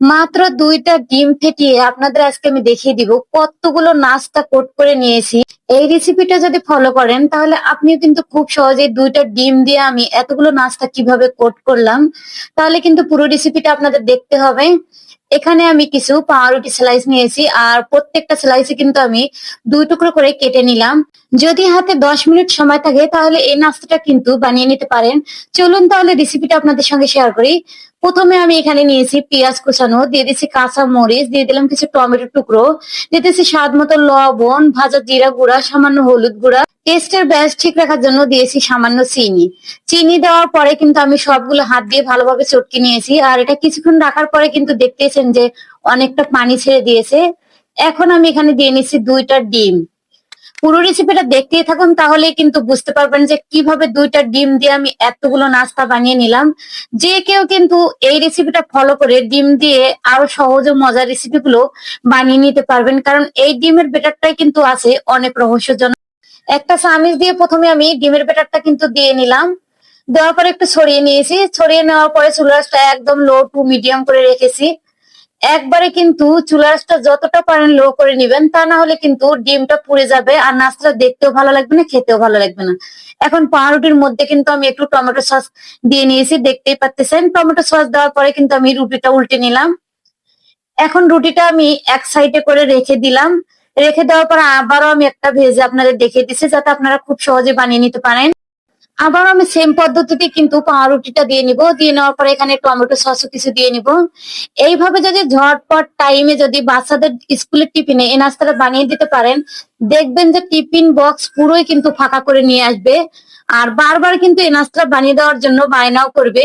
মাত্র দুইটা ডিম ফেটিয়ে আপনাদের আজকে আমি দেখিয়ে দিব কতগুলো নাস্তা কোট করে নিয়েছি। এই রেসিপিটা যদি ফলো করেন, তাহলে আপনিও কিন্তু খুব সহজেই দুইটা ডিম দিয়ে আমি এতগুলো নাস্তা কীভাবে কোট করলাম, তাহলে কিন্তু পুরো রেসিপিটা আপনাদের দেখতে হবে। এখানে আমি কিছু পাউরুটি স্লাইস নিয়েছি, আর প্রত্যেকটা স্লাইসে কিন্তু আমি দুই টুকরো করে কেটে নিলাম। যদি হাতে দশ মিনিট সময় থাকে, তাহলে এই নাস্তাটা কিন্তু বানিয়ে নিতে পারেন। চলুন তাহলে রেসিপিটা আপনাদের সঙ্গে শেয়ার করি। প্রথমে আমি এখানে নিয়েছি পেঁয়াজ কুচানো, দিয়ে দিচ্ছি কাঁচা মরিচ, দিয়ে দিলাম কিছু টমেটো টুকরো, দিয়ে দিচ্ছি স্বাদ মতো লবণ, ভাজা জিরা গুঁড়া, সামান্য হলুদ গুঁড়া। টেস্টের ব্যাস ঠিক রাখার জন্য দিয়েছি সামান্য চিনি। চিনি দেওয়ার পরে কিন্তু আমি সবগুলো হাত দিয়ে ভালোভাবে চটকে নিয়েছি। আর এটা কিছুক্ষণ রাখার পরে কিন্তু দেখতেছেন যে অনেকটা পানি ছেড়ে দিয়েছে। এখন আমি এখানে দিয়ে নিচ্ছি দুইটা ডিম। পুরো রেসিপিটা দেখতেই থাকুন তাহলে কিন্তু বুঝতে পারবেন যে কীভাবে দুইটা ডিম দিয়ে আমি এতগুলো নাস্তা বানিয়ে নিলাম। যে কেউ কিন্তু এই রেসিপিটা ফলো করে ডিম দিয়ে আরও সহজ ও মজার রেসিপি গুলো বানিয়ে নিতে পারবেন, কারণ এই ডিমের বেটারটাই কিন্তু আছে অনেক রহস্যজনক। একটা চামিচ দিয়ে প্রথমে আমি ডিমের বেটারটা কিন্তু দিয়ে নিলাম। দেওয়ার পরে একটু ছড়িয়ে নিয়েছি, ছড়িয়ে নেওয়ার পরে চুলাসটা একদম লো টু মিডিয়াম করে রেখেছি। একবারে কিন্তু চুলাসটা যতটা পারেন লো করে নিবেন, তা না হলে কিন্তু ডিমটা পুড়ে যাবে আর নাস্তাটা দেখতেও ভালো লাগবে না, খেতেও ভালো লাগবে না। এখন পাউরুটির মধ্যে কিন্তু আমি একটু টমেটো সস দিয়ে নিয়েছি, দেখতেই পাচ্ছেন। টমেটো সস দেওয়ার পরে কিন্তু আমি রুটিটা উল্টে নিলাম। এখন রুটিটা আমি এক সাইডে করে রেখে দিলাম। রেখে দেওয়ার পর আবারও আমি একটা ভেজে আপনাদের দেখিয়ে দিচ্ছি, যাতে আপনারা খুব সহজে বানিয়ে নিতে পারেন। আবার আমি সেম পদ্ধতিতে কিন্তু পাউরুটিটা দিয়ে নিব। দিয়ে নেওয়ার পরে এখানে টমেটো সস কিছু দিয়ে নিব। এইভাবে যদি ঝটপট টাইমে যদি বাচ্চাদের স্কুলের টিফিনে এই নাস্তাটা বানিয়ে দিতে পারেন, দেখবেন যে টিফিন বক্স পুরোই কিন্তু ফাঁকা করে নিয়ে আসবে। আর বারবার কিন্তু এই নাস্তাটা বানিয়ে দেওয়ার জন্য বায়নাও করবে।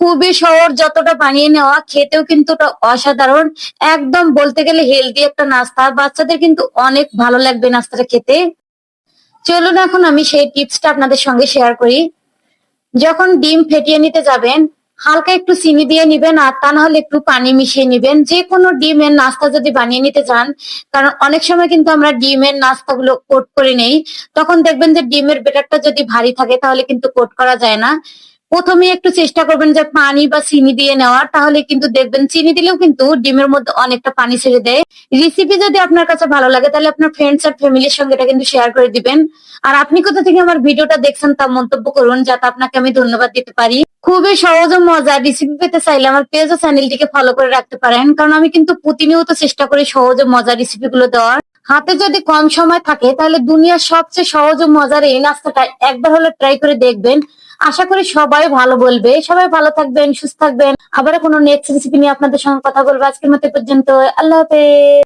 খুবই সহজ যতটা বানিয়ে নেওয়া, খেতেও কিন্তু অসাধারণ। একদম বলতে গেলে হেলদি একটা নাস্তা। বাচ্চাদের কিন্তু অনেক ভালো লাগবে নাস্তাটা খেতে। চলুন এখন আমি সেই টিপসটা আপনাদের সঙ্গে শেয়ার করি। যখন ডিম ফেটিয়ে নিতে যাবেন, হালকা একটু চিনি দিয়ে নিবেন আর তা না হলে একটু পানি মিশিয়ে নিবেন। যে কোনো ডিমের নাস্তা যদি বানিয়ে নিতে চান কারণ অনেক সময় কিন্তু আমরা ডিমের নাস্তাগুলো কোট করে নেই, তখন দেখবেন যে ডিমের বেটারটা যদি ভারী থাকে, তাহলে কিন্তু কোট করা যায় না। প্রথমে একটু চেষ্টা করবেন যে পানি বা চিনি দিয়ে নেওয়ার, তাহলে কিন্তু দেখবেন চিনি দিলেও কিন্তু ডিমের মধ্যে অনেকটা পানি ছেড়ে দেয়। রেসিপি যদি আপনার কাছে ভালো লাগে, তাহলে আপনার ফ্রেন্ডস আর ফ্যামিলির সঙ্গে এটা কিন্তু শেয়ার করে দিবেন। আর আপনি কোথা থেকে আমার ভিডিওটা দেখছেন তা মন্তব্য করুন, যাতে আপনাকে আমি ধন্যবাদ দিতে পারি। খুবই সহজ ও মজার রেসিপি পেতে চাইলে আমার পেজ ও চ্যানেলটিকে ফলো করে রাখতে পারেন, কারণ আমি কিন্তু প্রতিনিয়ত চেষ্টা করি সহজ ও মজার রেসিপি গুলো দেওয়ার। হাতে যদি কম সময় থাকে, তাহলে দুনিয়ার সবচেয়ে সহজ ও মজার এই নাস্তাটা একবার হলে ট্রাই করে দেখবেন। আশা করি সবাই ভালো বলবে। সবাই ভালো থাকবেন, সুস্থ থাকবেন। আবার কোনো নেক্সট রেসিপি নিয়ে আপনাদের সঙ্গে কথা বলব। আজকের মতো পর্যন্ত আল্লাহ হাফেজ।